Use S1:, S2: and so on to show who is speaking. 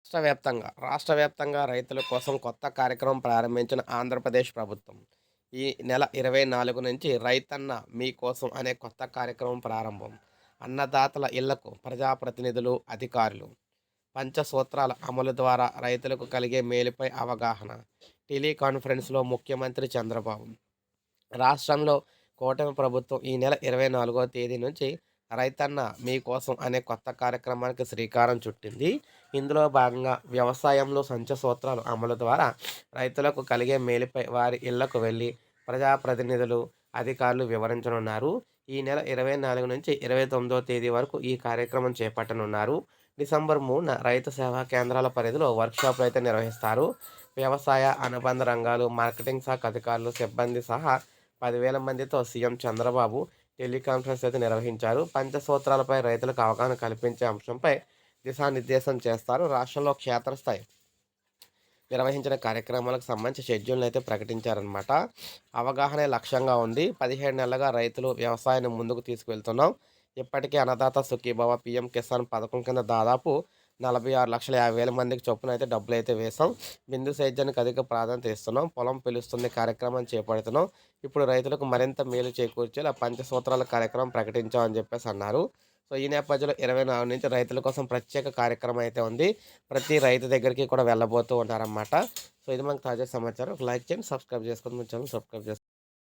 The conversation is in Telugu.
S1: రాష్ట్ర వ్యాప్తంగా రాష్ట్ర వ్యాప్తంగా రైతుల కోసం కొత్త కార్యక్రమం ప్రారంభించిన ఆంధ్రప్రదేశ్ ప్రభుత్వం ఈ నెల ఇరవై నాలుగు నుంచి రైతన్న మీకోసం అనే కొత్త కార్యక్రమం ప్రారంభం. అన్నదాతల ఇళ్ళకు ప్రజాప్రతినిధులు అధికారులు. పంచసూత్రాల అమలు ద్వారా రైతులకు కలిగే మేలుపై అవగాహన. టెలికాన్ఫరెన్స్లో ముఖ్యమంత్రి చంద్రబాబు. రాష్ట్రంలో కూటమి ప్రభుత్వం ఈ నెల ఇరవై నాలుగో తేదీ నుంచి రైతన్న మీకోసం అనే కొత్త కార్యక్రమానికి శ్రీకారం చుట్టింది. ఇందులో భాగంగా వ్యవసాయంలో సంచ సూత్రాలు అమలు ద్వారా రైతులకు కలిగే మేలుపై వారి ఇళ్ళకు వెళ్ళి ప్రజాప్రతినిధులు అధికారులు వివరించనున్నారు. ఈ నెల ఇరవై నాలుగు నుంచి ఇరవై తొమ్మిదో తేదీ వరకు ఈ కార్యక్రమం చేపట్టనున్నారు. డిసెంబర్ మూడున రైతు సేవా కేంద్రాల పరిధిలో వర్క్షాప్లు అయితే నిర్వహిస్తారు. వ్యవసాయ అనుబంధ రంగాలు మార్కెటింగ్ శాఖ అధికారులు సిబ్బంది సహా పదివేల మందితో సీఎం చంద్రబాబు టెలికాన్ఫరెన్స్ అయితే నిర్వహించారు. పంచసూత్రాలపై రైతులకు అవగాహన కల్పించే అంశంపై దిశానిర్దేశం చేస్తారు రాష్ట్రంలో క్షేత్రస్థాయి నిర్వహించిన కార్యక్రమాలకు సంబంధించి షెడ్యూల్ని అయితే ప్రకటించారనమాట అవగాహన లక్ష్యంగా ఉంది. పదిహేడు నెలలుగా రైతులు వ్యవసాయాన్ని ముందుకు తీసుకువెళ్తున్నాం. ఇప్పటికే అన్నదాత సుఖీభవ పిఎం కిసాన్ పథకం కింద దాదాపు నలభై ఆరు లక్షల యాభై వేల మందికి చొప్పున అయితే డబ్బులు అయితే వేసాం బిందు సేద్యానికి అధిక ప్రాధాన్యత ఇస్తున్నాం. పొలం పిలుస్తుంది కార్యక్రమం చేపడుతున్నాం. ఇప్పుడు రైతులకు మరింత మేలు చేకూర్చేలా పంచసూత్రాల కార్యక్రమం ప్రకటించామని చెప్పేసి అన్నారు. సో ఈ నేపథ్యంలో ఇరవై నాలుగు నుంచి రైతుల కోసం ప్రత్యేక కార్యక్రమం అయితే ఉంది. ప్రతి రైతు దగ్గరికి కూడా వెళ్ళబోతూ ఉన్నారన్నమాట. సో ఇది మనకు తాజా సమాచారం. లైక్ చేయండి సబ్స్క్రైబ్ చేసుకొని మన ఛానల్ సబ్స్క్రైబ్ చేసుకోండి.